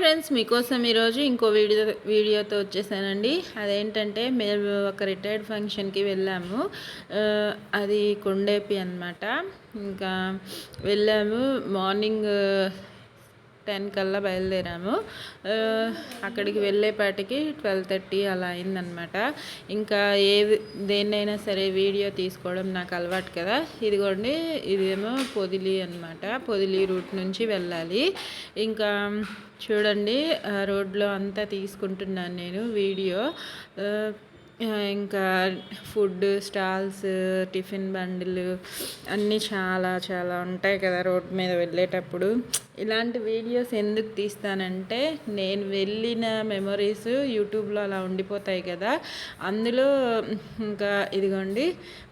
Friends మీకోసం ఈరోజు ఇంకో వీడియో వీడియోతో వచ్చేసానండి. అదేంటంటే మేము ఒక రిటైర్డ్ ఫంక్షన్కి వెళ్ళాము. అది కొండేపి అన్నమాట. ఇంకా వెళ్ళాము మార్నింగ్ టెన్ కల్లా బయలుదేరాము. అక్కడికి వెళ్ళేపాటికి ట్వెల్వ్ థర్టీ అలా అయిందనమాట ఇంకా ఏ దేన్నైనా సరే వీడియో తీసుకోవడం నాకు అలవాటు కదా. ఇదిగోండి ఇదేమో పొదిలి అన్నమాట. పొదిలి రూట్ నుంచి వెళ్ళాలి. ఇంకా చూడండి ఆ రోడ్లో అంతా తీసుకుంటున్నాను నేను వీడియో. ఇంకా ఫుడ్ స్టాల్స్ టిఫిన్ బండిలు అన్నీ చాలా చాలా ఉంటాయి కదా రోడ్ మీద వెళ్ళేటప్పుడు. ఇలాంటి వీడియోస్ ఎందుకు తీస్తానంటే నేను వెళ్ళిన మెమరీస్ యూట్యూబ్లో అలా ఉండిపోతాయి కదా. అందులో ఇంకా ఇదిగోండి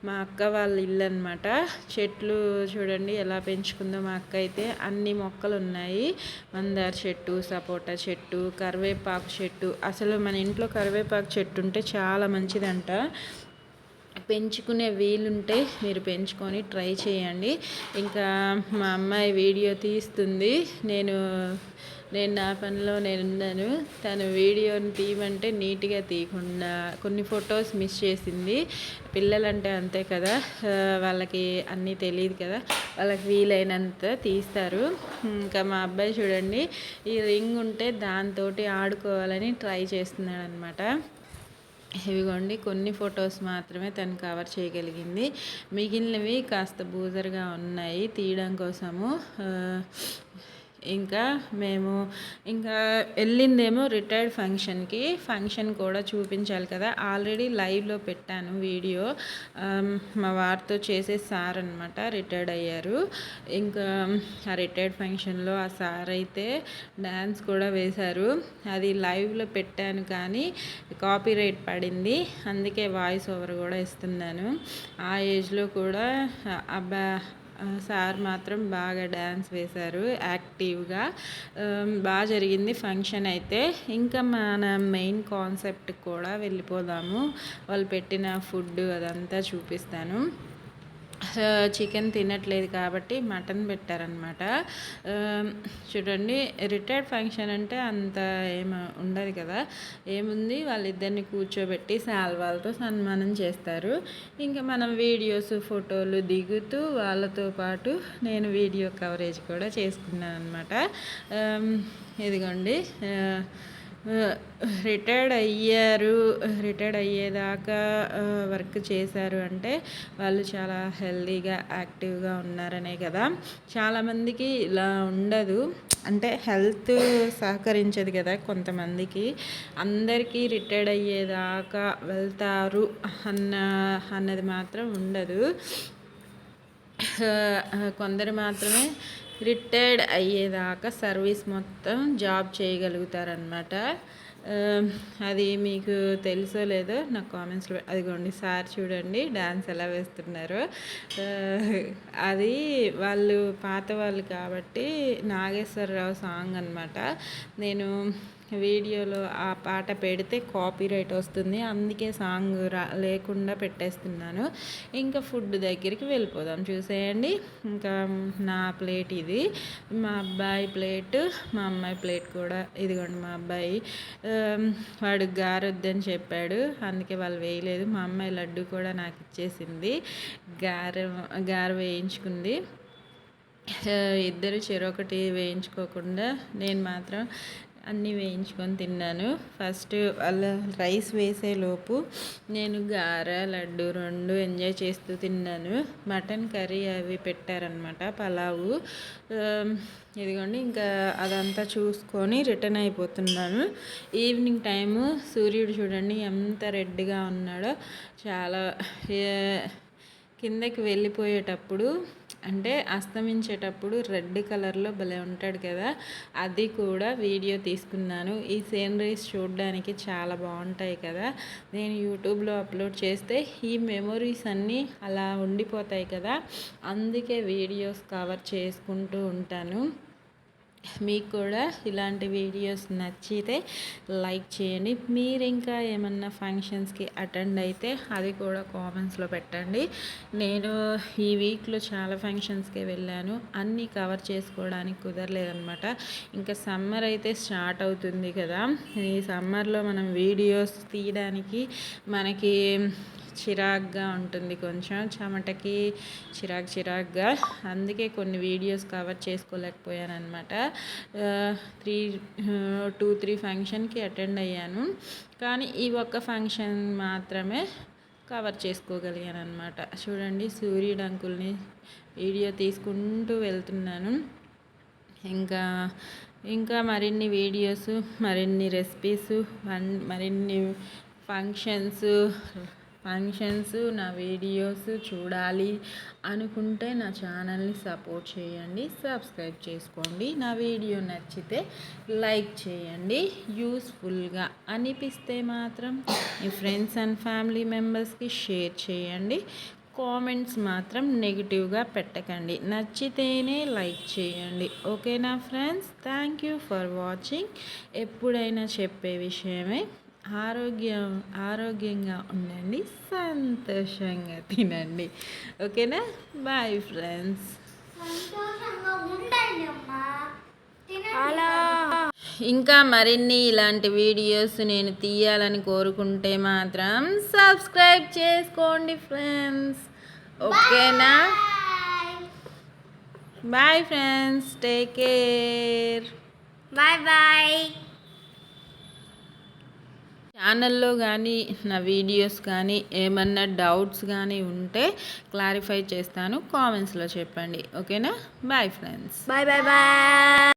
మా అక్క వాళ్ళ ఇల్లు అనమాట చెట్లు చూడండి ఎలా పెంచుకుందో మా అక్క అయితే. అన్ని మొక్కలు ఉన్నాయి. మందార చెట్టు సపోటా చెట్టు కరివేపాకు చెట్టు. అసలు మన ఇంట్లో కరివేపాకు చెట్టు ఉంటే చాలా మంచిదంట. పెంచుకునే వీలుంటే మీరు పెంచుకొని ట్రై చేయండి. ఇంకా మా అమ్మాయి వీడియో తీస్తుంది. నేను నేను నా పనిలో నేను ఉన్నాను. తను వీడియోని తీయమంటే నీట్గా తీయకుండా కొన్ని ఫొటోస్ మిస్ చేసింది. పిల్లలంటే అంతే కదా. వాళ్ళకి అన్నీ తెలియదు కదా. వాళ్ళకి వీలైనంత తీస్తారు. ఇంకా మా అబ్బాయి చూడండి ఈ రింగ్ ఉంటే దాంతో ఆడుకోవాలని ట్రై చేస్తున్నాడు అనమాట ఇవిగోండి కొన్ని ఫొటోస్ మాత్రమే తను కవర్ చేయగలిగింది. మిగిలినవి కాస్త బూజర్గా ఉన్నాయి. తీయడం కోసము ఇంకా మేము ఇంకా వెళ్ళిందేమో రిటైర్డ్ ఫంక్షన్కి ఫంక్షన్ కూడా చూపించాలి కదా. ఆల్రెడీ లైవ్లో పెట్టాను వీడియో. Um, మా వారితో చేసే సార్ అనమాట రిటైర్డ్ అయ్యారు. ఇంకా ఆ రిటైర్డ్ ఫంక్షన్లో ఆ సార్ అయితే డ్యాన్స్ కూడా వేశారు. అది లైవ్లో పెట్టాను కానీ కాపీ రైట్ పడింది. అందుకే వాయిస్ ఓవర్ కూడా ఇస్తున్నాను. ఆ ఏజ్లో కూడా అబ్బా సార్ మాత్రం బాగా డ్యాన్స్ వేశారు యాక్టివ్గా. బాగా జరిగింది ఫంక్షన్ అయితే. ఇంకా మన మెయిన్ కాన్సెప్ట్ కూడా వెళ్ళిపోదాము. వాళ్ళు పెట్టిన ఫుడ్ అదంతా చూపిస్తాను. చికెన్ తినట్లేదు కాబట్టి మటన్ పెట్టారనమాట చూడండి రిటైర్డ్ ఫంక్షన్ అంటే అంత ఏం ఉండదు కదా. ఏముంది? వాళ్ళిద్దరిని కూర్చోబెట్టి శాల్వాలతో సన్మానం చేస్తారు. ఇంకా మనం వీడియోస్ ఫోటోలు దిగుతూ వాళ్ళతో పాటు నేను వీడియో కవరేజ్ కూడా చేసుకున్నాను అనమాట ఇదిగోండి రిటైర్డ్ అయ్యారు. రిటైర్డ్ అయ్యేదాకా వర్క్ చేశారు అంటే వాళ్ళు చాలా హెల్తీగా యాక్టివ్గా ఉన్నారనే కదా. చాలామందికి ఇలా ఉండదు. అంటే హెల్త్ సహకరించదు కదా కొంతమందికి. అందరికీ రిటైర్డ్ అయ్యేదాకా వెళ్తారు అన్న అన్నది మాత్రం ఉండదు. కొందరు మాత్రమే రిటైర్డ్ అయ్యేదాకా సర్వీస్ మొత్తం జాబ్ చేయగలుగుతారనమాట అది మీకు తెలుసో లేదో నాకు కామెంట్స్లో అదిగోండి సార్ చూడండి డ్యాన్స్ ఎలా వేస్తున్నారు. అది వాళ్ళు పాత వాళ్ళు కాబట్టి నాగేశ్వరరావు సాంగ్ అనమాట నేను వీడియోలో ఆ పాట పెడితే కాపీ రైట్ వస్తుంది. అందుకే సాంగ్ రా లేకుండా పెట్టేస్తున్నాను. ఇంకా ఫుడ్ దగ్గరికి వెళ్ళిపోదాం. చూసేయండి. ఇంకా నా ప్లేట్ ఇది. మా అబ్బాయి ప్లేట్ మా అమ్మాయి ప్లేట్ కూడా. ఇదిగోండి మా అబ్బాయి. వాడు గారొద్దని చెప్పాడు. అందుకే వాళ్ళు వేయలేదు. మా అమ్మాయి లడ్డు కూడా నాకు ఇచ్చేసింది. గారె గారె వేయించుకుంది. ఇద్దరు చెరొకటి వేయించుకోకుండా నేను మాత్రం అన్నీ వేయించుకొని తిన్నాను. ఫస్ట్ వాళ్ళ రైస్ వేసేలోపు నేను గార లడ్డు రెండు ఎంజాయ్ చేస్తూ తిన్నాను. మటన్ కర్రీ అవి పెట్టారనమాట పలావు. ఇదిగోండి ఇంకా అదంతా చూసుకొని రిటర్న్ అయిపోతున్నాను. ఈవినింగ్ టైము సూర్యుడు చూడండి ఎంత రెడ్గా ఉన్నాడో. చాలా కిందకి వెళ్ళిపోయేటప్పుడు అంటే అస్తమించేటప్పుడు రెడ్ కలర్లో భలే ఉంటాడు కదా అది కూడా వీడియో తీసుకున్నాను. ఈ సీనరీస్ చూడడానికి చాలా బాగుంటాయి కదా. నేను యూట్యూబ్లో అప్లోడ్ చేస్తే ఈ మెమొరీస్ అన్నీ అలా ఉండిపోతాయి కదా. అందుకే వీడియోస్ కవర్ చేసుకుంటూ ఉంటాను. మీకు కూడా ఇలాంటి వీడియోస్ నచ్చితే లైక్ చేయండి. మీరు ఇంకా ఏమన్నా ఫంక్షన్స్కి అటెండ్ అయితే అది కూడా కామెంట్స్లో పెట్టండి. నేను ఈ వీక్లో చాలా ఫంక్షన్స్కి వెళ్ళాను. అన్నీ కవర్ చేసుకోవడానికి కుదరలేదనమాట ఇంకా సమ్మర్ అయితే స్టార్ట్ అవుతుంది కదా. ఈ సమ్మర్లో మనం వీడియోస్ తీయడానికి మనకి చిరాగ్గా ఉంటుంది కొంచెం. చెమటకి చిరాక్ చిరాగ్గా. అందుకే కొన్ని వీడియోస్ కవర్ చేసుకోలేకపోయాను అనమాట త్రీ టూ త్రీ ఫంక్షన్కి అటెండ్ అయ్యాను. కానీ ఈ ఒక్క ఫంక్షన్ మాత్రమే కవర్ చేసుకోగలిగాను అనమాట చూడండి సూర్యుడు అంకుల్ని వీడియో తీసుకుంటూ వెళ్తున్నాను. ఇంకా ఇంకా మరిన్ని వీడియోస్ మరిన్ని రెసిపీస్ మరిన్ని ఫంక్షన్స్ ఫంక్షన్స్ నా వీడియోస్ చూడాలి అనుకుంటే నా ఛానల్ని సపోర్ట్ చేయండి సబ్స్క్రైబ్ చేసుకోండి. నా వీడియో నచ్చితే లైక్ చేయండి. యూస్ఫుల్గా అనిపిస్తే మాత్రం మీ ఫ్రెండ్స్ అండ్ ఫ్యామిలీ మెంబర్స్కి షేర్ చేయండి. కామెంట్స్ మాత్రం నెగిటివ్గా పెట్టకండి. నచ్చితేనే లైక్ చేయండి. ఓకేనా friends? Thank you for watching. ఎప్పుడైనా చెప్పే విషయమే. ఆరోగ్యం ఆరోగ్యంగా ఉండండి సంతోషంగా తినండి. ఓకేనా? బాయ్ ఫ్రెండ్స్ సంతోషంగా ఉండండి అమ్మా. అలా. ఇంకా మరిన్ని ఇలాంటి వీడియోస్ నేను తీయాలని కోరుకుంటే మాత్రం సబ్స్క్రైబ్ చేసుకోండి ఫ్రెండ్స్ ఓకేనా? Bye friends take care bye bye ఛానల్లో కానీ నా వీడియోస్ కానీ ఏమన్నా డౌట్స్ కానీ ఉంటే క్లారిఫై చేస్తాను కామెంట్స్లో చెప్పండి. ఓకేనా? Bye friends. Bye bye bye.